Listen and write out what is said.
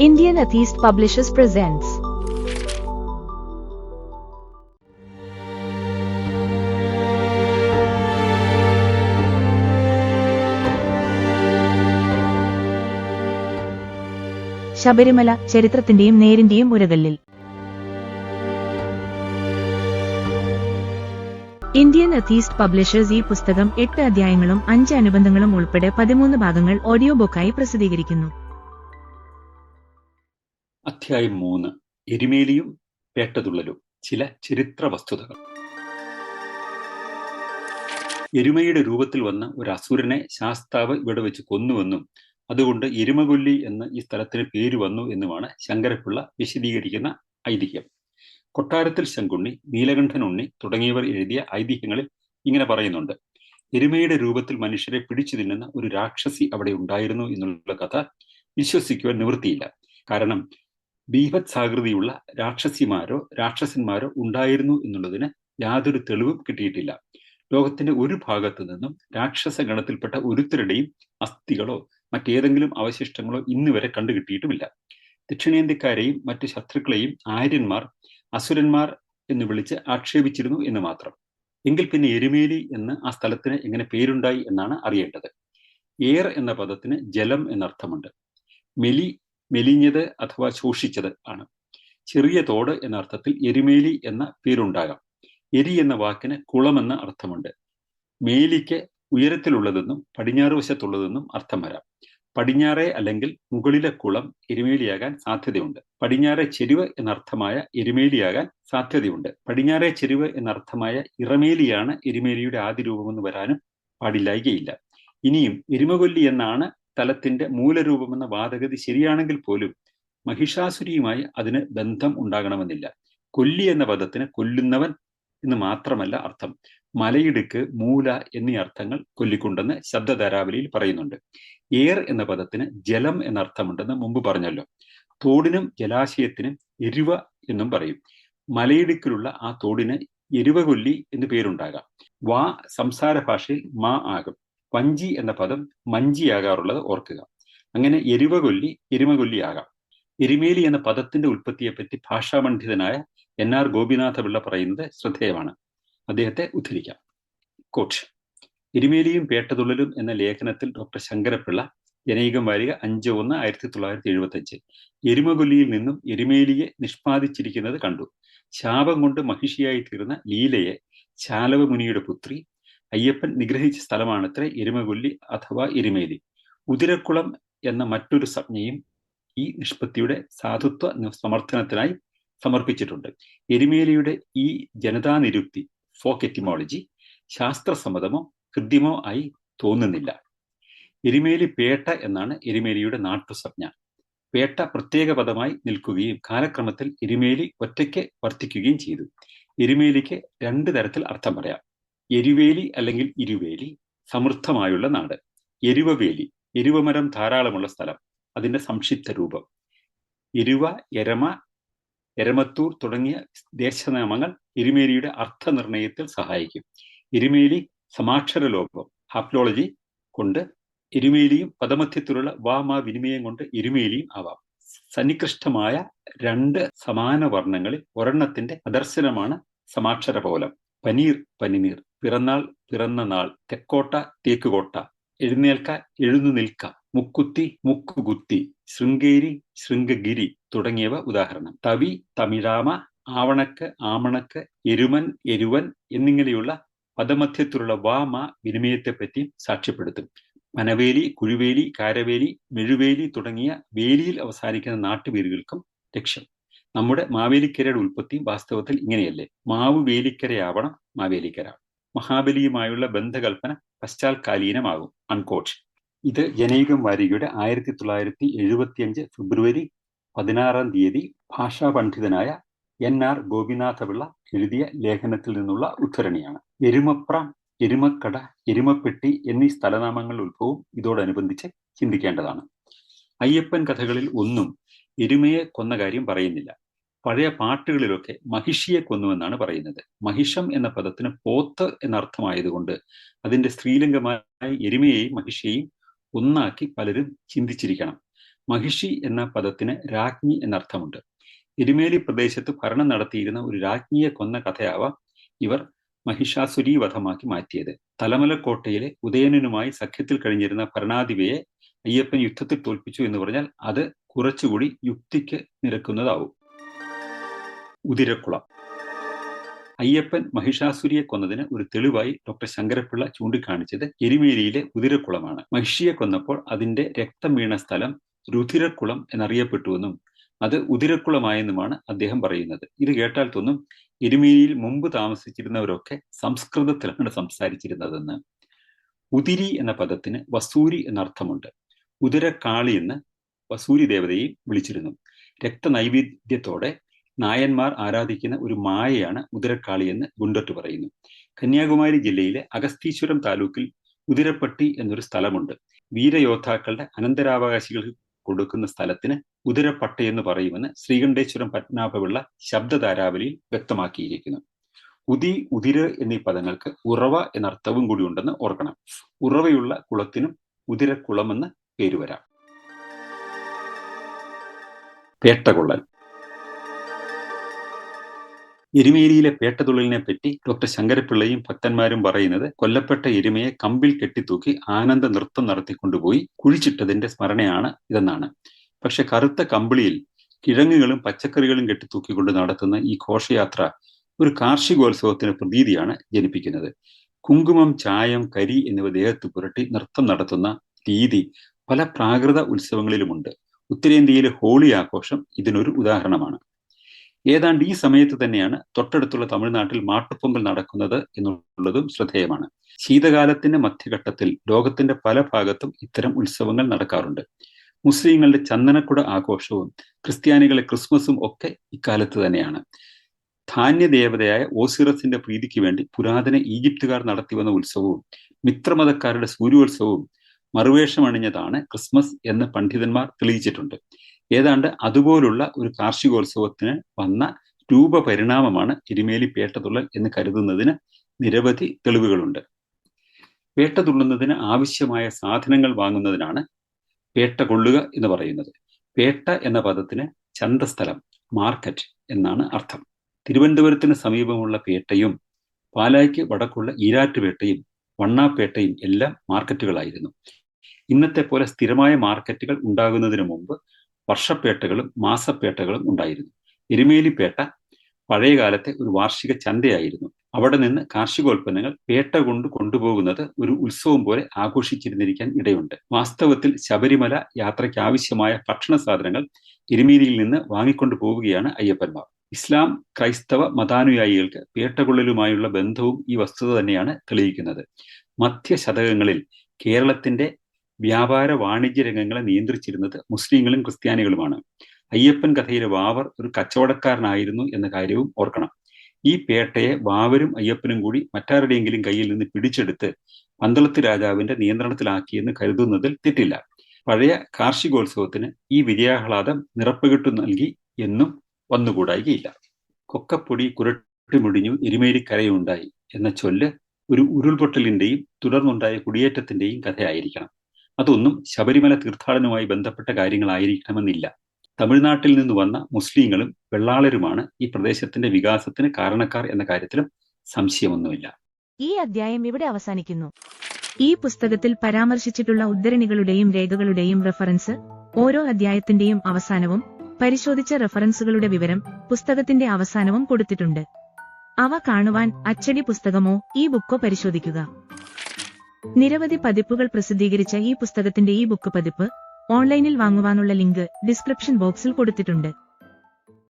Indian Atheist Publishers presents. Sabarimala ചരിത്രത്തിന്റെയും നേരിന്റെയും ഉരകല്ലിൽ. Indian atheist publishers ഈ പുസ്തകം എട്ട് അധ്യായങ്ങളും അഞ്ച് അനുബന്ധങ്ങളും ഉൾപ്പെടെ പതിമൂന്ന് ഭാഗങ്ങൾ ഓഡിയോ ബുക്കായി പ്രസിദ്ധീകരിക്കുന്നു. അധ്യായം മൂന്ന്. എരുമേലിയും പേട്ടതുള്ളലും ചില ചരിത്ര വസ്തുതകൾ. എരുമയുടെ രൂപത്തിൽ വന്ന ഒരു അസുരനെ ശാസ്താവ് ഇവിടെ വെച്ച് കൊന്നുവെന്നും അതുകൊണ്ട് എരുമകൊല്ലി എന്ന് ഈ സ്ഥലത്തിന് പേര് വന്നു എന്നുമാണ് ശങ്കരപ്പിള്ള വിശദീകരിക്കുന്ന ഐതിഹ്യം. കൊട്ടാരത്തിൽ ശങ്കുണ്ണി നീലകണ്ഠൻ ഉണ്ണി തുടങ്ങിയവർ എഴുതിയ ഐതിഹ്യങ്ങളിൽ ഇങ്ങനെ പറയുന്നുണ്ട്. എരുമയുടെ രൂപത്തിൽ മനുഷ്യരെ പിടിച്ചു തിന്നുന്ന ഒരു രാക്ഷസി അവിടെ ഉണ്ടായിരുന്നു എന്നുള്ള കഥ വിശ്വസിക്കുവാൻ നിവൃത്തിയില്ല. കാരണം ബീഭത്സാകൃതിയുള്ള രാക്ഷസിമാരോ രാക്ഷസന്മാരോ ഉണ്ടായിരുന്നു എന്നുള്ളതിന് യാതൊരു തെളിവും കിട്ടിയിട്ടില്ല. ലോകത്തിന്റെ ഒരു ഭാഗത്തു നിന്നും രാക്ഷസ ഗണത്തിൽപ്പെട്ട ഒരുത്തരുടെയും അസ്ഥികളോ മറ്റേതെങ്കിലും അവശിഷ്ടങ്ങളോ ഇന്ന് വരെ കണ്ടുകിട്ടിയിട്ടുമില്ല ദക്ഷിണേന്ത്യക്കാരെയും മറ്റു ശത്രുക്കളെയും ആര്യന്മാർ അസുരന്മാർ എന്ന് വിളിച്ച് ആക്ഷേപിച്ചിരുന്നു എന്ന് മാത്രം. എങ്കിൽ പിന്നെ എരുമേലി എന്ന് ആ സ്ഥലത്തിന് എങ്ങനെ പേരുണ്ടായി എന്നാണ് അറിയേണ്ടത്. ഏർ എന്ന പദത്തിന് ജലം എന്നർത്ഥമുണ്ട്. മെലി മെലിഞ്ഞത് അഥവാ ശോഷിച്ചത് ആണ്. ചെറിയ തോട് എന്ന അർത്ഥത്തിൽ എരിമേലി എന്ന പേരുണ്ടാകാം. എരി എന്ന വാക്കിന് കുളമെന്ന അർത്ഥമുണ്ട്. മേലിക്ക് ഉയരത്തിലുള്ളതെന്നും പടിഞ്ഞാറ് വശത്തുള്ളതെന്നും അർത്ഥം വരാം. പടിഞ്ഞാറേ അല്ലെങ്കിൽ മുകളിലെ കുളം എരിമേലിയാകാൻ സാധ്യതയുണ്ട്. പടിഞ്ഞാറെ ചെരുവ് എന്നർത്ഥമായ എരിമേലിയാകാൻ സാധ്യതയുണ്ട്. പടിഞ്ഞാറെ ചെരുവ് എന്നർത്ഥമായ ഇറമേലിയാണ് എരുമേലിയുടെ ആദ്യ രൂപമെന്ന് വരാനും പാടില്ലായികയില്ല. ഇനിയും എരുമകൊല്ലി എന്നാണ് സ്ഥലത്തിന്റെ മൂലരൂപമെന്ന വാദഗതി ശരിയാണെങ്കിൽ പോലും മഹിഷാസുരിയുമായി അതിന് ബന്ധം ഉണ്ടാകണമെന്നില്ല. കൊല്ലി എന്ന പദത്തിന് കൊല്ലുന്നവൻ എന്ന് മാത്രമല്ല അർത്ഥം. മലയിടുക്ക് മൂല എന്നീ അർത്ഥങ്ങൾ കൊല്ലിക്കൊണ്ടെന്ന് ശബ്ദധാരാവലിയിൽ പറയുന്നുണ്ട്. ഏർ എന്ന പദത്തിന് ജലം എന്ന അർത്ഥമുണ്ടെന്ന് മുമ്പ് പറഞ്ഞല്ലോ. തോടിനും ജലാശയത്തിനും എരുവ എന്നും പറയും. മലയിടുക്കിലുള്ള ആ തോടിന് എരുവകൊല്ലി എന്ന് പേരുണ്ടാകാം. വാ സംസാര ഭാഷയിൽ മാ ആകും. വഞ്ചി എന്ന പദം മഞ്ചിയാകാറുള്ളത് ഓർക്കുക. അങ്ങനെ എരുവകൊല്ലി എരുമകൊല്ലിയാകാം. എരുമേലി എന്ന പദത്തിന്റെ ഉൽപ്പത്തിയെപ്പറ്റി ഭാഷാപണ്ഡിതനായ എൻ ആർ ഗോപിനാഥപിള്ള പറയുന്നത് ശ്രദ്ധേയമാണ്. അദ്ദേഹത്തെ ഉദ്ധരിക്കാം. കോട്ട് എരുമേലിയും പേട്ടതുള്ളലും എന്ന ലേഖനത്തിൽ ഡോക്ടർ ശങ്കരപിള്ള ജനൈകം വാരിക അഞ്ച് ഒന്ന് ആയിരത്തി തൊള്ളായിരത്തി എഴുപത്തി അഞ്ച് എരുമകൊല്ലിയിൽ നിന്നും എരുമേലിയെ നിഷ്പാദിച്ചിരിക്കുന്നത് കണ്ടു. ശാപം കൊണ്ട് മഹിഷിയായി തീർന്ന ലീലയെ ചാലവമുനിയുടെ പുത്രി അയ്യപ്പൻ നിഗ്രഹിച്ച സ്ഥലമാണത്രേ എരുമകൊല്ലി അഥവാ എരുമേലി. ഉതിരക്കുളം എന്ന മറ്റൊരു സംജ്ഞയും ഈ നിഷ്പത്തിയുടെ സാധുത്വ സമർത്ഥനത്തിനായി സമർപ്പിച്ചിട്ടുണ്ട്. എരുമേലിയുടെ ഈ ജനതാ നിരുക്തി ഫോക്ക് എറ്റിമോളജി ശാസ്ത്രസമ്മതമോ കൃത്യമോ ആയി തോന്നുന്നില്ല. എരുമേലി പേട്ട എന്നാണ് എരുമേലിയുടെ നാട്ടുസംജ്ഞ. പേട്ട പ്രത്യേക പദമായി നിൽക്കുകയും കാലക്രമത്തിൽ എരുമേലി ഒറ്റയ്ക്ക് വർത്തിക്കുകയും ചെയ്തു. എരുമേലിക്ക് രണ്ട് തരത്തിൽ അർത്ഥം പറയാം. എരുവേലി അല്ലെങ്കിൽ ഇരുവേലി സമൃദ്ധമായുള്ള നാട്. എരുവവേലി എരുവമരം ധാരാളമുള്ള സ്ഥലം. അതിന്റെ സംക്ഷിപ്ത രൂപം. എരുവ എരമ എരമത്തൂർ തുടങ്ങിയ ദേശനാമങ്ങൾ എരുമേലിയുടെ അർത്ഥനിർണയത്തിൽ സഹായിക്കും. എരുമേലി സമാക്ഷര ലോകം ഹാപ്ലോളജി കൊണ്ട് എരുമേലിയും പദമധ്യത്തിലുള്ള വാമാ വിനിമയം കൊണ്ട് എരുമേലിയും ആവാം. സന്നികൃഷ്ടമായ രണ്ട് സമാന വർണങ്ങളിൽ ഒരെണ്ണത്തിന്റെ അദർശനമാണ് സമാക്ഷര പോലം പനീർ പനിനീർ. പിറന്നാൾ പിറന്ന നാൾ. തെക്കോട്ട തേക്കുകോട്ട. എഴുന്നേൽക്ക എഴുന്നു നിൽക്ക. മുക്കുത്തി മുക്കുകുത്തി. ശൃംഗേരി ശൃംഗഗിരി തുടങ്ങിയവ ഉദാഹരണം. തവി തമിഴാമ ആവണക്ക് ആമണക്ക് എരുമൻ എരുവൻ എന്നിങ്ങനെയുള്ള പദമധ്യത്തിലുള്ള വാമ വിനിമയത്തെപ്പറ്റി സാക്ഷ്യപ്പെടുത്തും. മനവേലി കുഴുവേലി കാരവേലി മെഴുവേലി തുടങ്ങിയ വേലിയിൽ അവസാനിക്കുന്ന നാട്ടുപേരുകൾക്കും ലക്ഷ്യം. നമ്മുടെ മാവേലിക്കരയുടെ ഉൽപ്പത്തി വാസ്തവത്തിൽ ഇങ്ങനെയല്ലേ. മാവ് വേലിക്കരയാവണം മാവേലിക്കര. മഹാബലിയുമായുള്ള ബന്ധകൽപ്പന പശ്ചാത്കാലീനമാകും അൺകോട്ട് ഇത് ജനൈകം വാരികയുടെ ആയിരത്തി തൊള്ളായിരത്തി എഴുപത്തിയഞ്ച് ഫെബ്രുവരി പതിനാറാം തീയതി ഭാഷാ പണ്ഡിതനായ എൻ ആർ ഗോപിനാഥപിള്ള എഴുതിയ ലേഖനത്തിൽ നിന്നുള്ള ഉദ്ധരണിയാണ്. എരുമപ്ര എരുമക്കട എരുമപ്പെട്ടി എന്നീ സ്ഥലനാമങ്ങളുടെ ഉത്ഭവം ഇതോടനുബന്ധിച്ച് ചിന്തിക്കേണ്ടതാണ്. അയ്യപ്പൻ കഥകളിൽ ഒന്നും എരുമയെ കൊന്ന കാര്യം പറയുന്നില്ല. പഴയ പാട്ടുകളിലൊക്കെ മഹിഷിയെ കൊന്നുവെന്നാണ് പറയുന്നത്. മഹിഷം എന്ന പദത്തിന് പോത്ത് എന്നർത്ഥമായതുകൊണ്ട് അതിന്റെ സ്ത്രീലിംഗമായ എരുമയെയും മഹിഷിയെയും ഒന്നാക്കി പലരും ചിന്തിച്ചിരിക്കണം. മഹിഷി എന്ന പദത്തിന് രാജ്ഞി എന്നർത്ഥമുണ്ട്. എരുമേലി പ്രദേശത്ത് ഭരണം നടത്തിയിരുന്ന ഒരു രാജ്ഞിയെ കൊന്ന കഥയാവാം ഇവർ മഹിഷാസുരി വധമാക്കി മാറ്റിയത്. തലമലക്കോട്ടയിലെ ഉദയനനുമായി സഖ്യത്തിൽ കഴിഞ്ഞിരുന്ന ഭരണാധിപയെ അയ്യപ്പൻ യുദ്ധത്തിൽ തോൽപ്പിച്ചു എന്ന് പറഞ്ഞാൽ അത് കുറച്ചുകൂടി യുക്തിക്ക് നിരക്കുന്നതാവും. ഉതിരക്കുളം. അയ്യപ്പൻ മഹിഷാസുരിയെ കൊന്നതിന് ഒരു തെളിവായി ഡോക്ടർ ശങ്കരപ്പിള്ള ചൂണ്ടിക്കാണിച്ചത് എരുമേലിയിലെ ഉതിരക്കുളമാണ്. മഹിഷിയെ കൊന്നപ്പോൾ അതിന്റെ രക്തം വീണ സ്ഥലം രുധിരക്കുളം എന്നറിയപ്പെട്ടുവെന്നും അത് ഉതിരക്കുളമായെന്നുമാണ് അദ്ദേഹം പറയുന്നത്. ഇത് കേട്ടാൽ തോന്നും എരുമേലിയിൽ മുമ്പ് താമസിച്ചിരുന്നവരൊക്കെ സംസ്കൃതത്തിലാണ് സംസാരിച്ചിരുന്നതെന്ന്. ഉതിരി എന്ന പദത്തിന് വസൂരി എന്നർത്ഥമുണ്ട്. ഉദരക്കാളി എന്ന് വസൂരി ദേവതയെയും വിളിച്ചിരുന്നു. രക്തനൈവേദ്യത്തോടെ നായന്മാർ ആരാധിക്കുന്ന ഒരു മായയാണ് മുതിരക്കാളി എന്ന് ഗുണ്ടട്ട് പറയുന്നു. കന്യാകുമാരി ജില്ലയിലെ അഗസ്തീശ്വരം താലൂക്കിൽ ഉതിരപ്പട്ടി എന്നൊരു സ്ഥലമുണ്ട്. വീരയോദ്ധാക്കളുടെ അനന്തരാവകാശികൾക്ക് കൊടുക്കുന്ന സ്ഥലത്തിന് ഉദരപ്പട്ട എന്ന് പറയുമെന്ന് ശ്രീകണ്ഠേശ്വരം പത്മനാഭപിള്ള ശബ്ദധാരാവലിയിൽ വ്യക്തമാക്കിയിരിക്കുന്നു. ഉതി ഉതിര് എന്നീ പദങ്ങൾക്ക് ഉറവ എന്നർത്ഥവും കൂടി ഉണ്ടെന്ന് ഓർക്കണം. ഉറവയുള്ള കുളത്തിനും ഉതിരക്കുളമെന്ന് പേര് വരാം പേട്ടകൊള്ളൽ എരുമേലിയിലെ പേട്ടതുള്ളലിനെ പറ്റി ഡോക്ടർ ശങ്കരപിള്ളയും ഭക്തന്മാരും പറയുന്നത് കൊല്ലപ്പെട്ട എരുമയെ കമ്പിൽ കെട്ടിത്തൂക്കി ആനന്ദ നൃത്തം നടത്തിക്കൊണ്ടുപോയി കുഴിച്ചിട്ടതിന്റെ സ്മരണയാണ് ഇതെന്നാണ്. പക്ഷെ കറുത്ത കമ്പിളിയിൽ കിഴങ്ങുകളും പച്ചക്കറികളും കെട്ടിത്തൂക്കിക്കൊണ്ട് നടത്തുന്ന ഈ ഘോഷയാത്ര ഒരു കാർഷികോത്സവത്തിന് പ്രതീതിയാണ് ജനിപ്പിക്കുന്നത്. കുങ്കുമം ചായം കരി എന്നിവ ദേഹത്ത് പുരട്ടി നൃത്തം നടത്തുന്ന രീതി പല പ്രാകൃത ഉത്സവങ്ങളിലുമുണ്ട്. ഉത്തരേന്ത്യയിലെ ഹോളി ആഘോഷം ഇതിനൊരു ഉദാഹരണമാണ്. ഏതാണ്ട് ഈ സമയത്ത് തന്നെയാണ് തൊട്ടടുത്തുള്ള തമിഴ്നാട്ടിൽ മാട്ടുപ്പൊങ്കൽ നടക്കുന്നത് എന്നുള്ളതും ശ്രദ്ധേയമാണ്. ശീതകാലത്തിന്റെ മധ്യഘട്ടത്തിൽ ലോകത്തിന്റെ പല ഭാഗത്തും ഇത്തരം ഉത്സവങ്ങൾ നടക്കാറുണ്ട്. മുസ്ലിങ്ങളുടെ ചന്ദനക്കുട ആഘോഷവും ക്രിസ്ത്യാനികളെ ക്രിസ്മസും ഒക്കെ ഇക്കാലത്ത് തന്നെയാണ്. ധാന്യദേവതയായ ഓസിറസിന്റെ പ്രീതിക്ക് വേണ്ടി പുരാതന ഈജിപ്തുകാർ നടത്തിവന്ന ഉത്സവവും മിത്രമതക്കാരുടെ സൂര്യോത്സവവും മറുവേഷമണിഞ്ഞതാണ് ക്രിസ്മസ് എന്ന് പണ്ഡിതന്മാർ തെളിയിച്ചിട്ടുണ്ട്. ഏതാണ്ട് അതുപോലുള്ള ഒരു കാർഷികോത്സവത്തിന് വന്ന രൂപപരിണാമമാണ് എരുമേലി പേട്ടതുള്ളൽ എന്ന് കരുതുന്നതിന് നിരവധി തെളിവുകളുണ്ട്. പേട്ടതുള്ളുന്നതിന് ആവശ്യമായ സാധനങ്ങൾ വാങ്ങുന്നതിനാണ് പേട്ട കൊള്ളുക എന്ന് പറയുന്നത്. പേട്ട എന്ന പദത്തിന് ചന്തസ്ഥലം മാർക്കറ്റ് എന്നാണ് അർത്ഥം. തിരുവനന്തപുരത്തിന് സമീപമുള്ള പേട്ടയും പാലായ്ക്ക് വടക്കുള്ള ഈരാറ്റുപേട്ടയും വണ്ണാപ്പേട്ടയും എല്ലാം മാർക്കറ്റുകളായിരുന്നു. ഇന്നത്തെ പോലെ സ്ഥിരമായ മാർക്കറ്റുകൾ ഉണ്ടാകുന്നതിന് മുമ്പ് വർഷപ്പേട്ടകളും മാസപ്പേട്ടകളും ഉണ്ടായിരുന്നു. എരുമേലിപ്പേട്ട പഴയകാലത്തെ ഒരു വാർഷിക ചന്തയായിരുന്നു. അവിടെ നിന്ന് കാർഷികോൽപ്പന്നങ്ങൾ പേട്ട കൊണ്ട് കൊണ്ടുപോകുന്നത് ഒരു ഉത്സവം പോലെ ആഘോഷിച്ചിരുന്നിരിക്കാൻ ഇടയുണ്ട്. വാസ്തവത്തിൽ ശബരിമല യാത്രയ്ക്ക് ആവശ്യമായ ഭക്ഷണ സാധനങ്ങൾ എരുമേലിയിൽ നിന്ന് വാങ്ങിക്കൊണ്ടു പോവുകയാണ് അയ്യപ്പന്മാർ. ഇസ്ലാം ക്രൈസ്തവ മതാനുയായികൾക്ക് പേട്ടകൊള്ളലുമായുള്ള ബന്ധവും ഈ വസ്തുത തന്നെയാണ് തെളിയിക്കുന്നത്. മധ്യശതകങ്ങളിൽ കേരളത്തിന്റെ വ്യാപാര വാണിജ്യ രംഗങ്ങളെ നിയന്ത്രിച്ചിരുന്നത് മുസ്ലിങ്ങളും ക്രിസ്ത്യാനികളുമാണ്. അയ്യപ്പൻ കഥയിലെ വാവർ ഒരു കച്ചവടക്കാരനായിരുന്നു എന്ന കാര്യവും ഓർക്കണം. ഈ പേട്ടയെ വാവരും അയ്യപ്പനും കൂടി മറ്റാരുടെയെങ്കിലും കയ്യിൽ നിന്ന് പിടിച്ചെടുത്ത് പന്തളത്ത് രാജാവിന്റെ നിയന്ത്രണത്തിലാക്കിയെന്ന് കരുതുന്നതിൽ തെറ്റില്ല. പഴയ കാർഷികോത്സവത്തിന് ഈ വിജയാഹ്ലാദം നിറപ്പുകിട്ടു നൽകി എന്നും വന്നുകൂടായികയില്ല. കൊക്കപ്പൊടി കുരട്ടിമുടിഞ്ഞു എരുമേലിക്കരയുണ്ടായി എന്ന ചൊല്ല് ഒരു ഉരുൾപൊട്ടലിന്റെയും തുടർന്നുണ്ടായ കുടിയേറ്റത്തിന്റെയും കഥയായിരിക്കണം. അതൊന്നും ശബരിമല തീർത്ഥാടനവുമായി ബന്ധപ്പെട്ട കാര്യങ്ങളായിരിക്കണമെന്നില്ല. തമിഴ്നാട്ടിൽ നിന്ന് വന്ന മുസ്ലിങ്ങളും വെള്ളാളരുമാണ് ഈ പ്രദേശത്തിന്റെ വികാസത്തിന് കാരണക്കാർ എന്ന കാര്യത്തിലും സംശയമൊന്നുമില്ല. ഈ അധ്യായം ഇവിടെ അവസാനിക്കുന്നു. ഈ പുസ്തകത്തിൽ പരാമർശിച്ചിട്ടുള്ള ഉദ്ധരണികളുടെയും രേഖകളുടെയും റെഫറൻസ് ഓരോ അധ്യായത്തിന്റെയും അവസാനവും പരിശോധിച്ച റെഫറൻസുകളുടെ വിവരം പുസ്തകത്തിന്റെ അവസാനവും കൊടുത്തിട്ടുണ്ട്. അവ കാണുവാൻ അച്ചടി പുസ്തകമോ ഈ ബുക്കോ പരിശോധിക്കുക. നിരവധി പതിപ്പുകൾ പ്രസിദ്ധീകരിച്ച ഈ പുസ്തകത്തിന്റെ ഈ ബുക്ക് പതിപ്പ് ഓൺലൈനിൽ വാങ്ങുവാനുള്ള ലിങ്ക് ഡിസ്ക്രിപ്ഷൻ ബോക്സിൽ കൊടുത്തിട്ടുണ്ട്.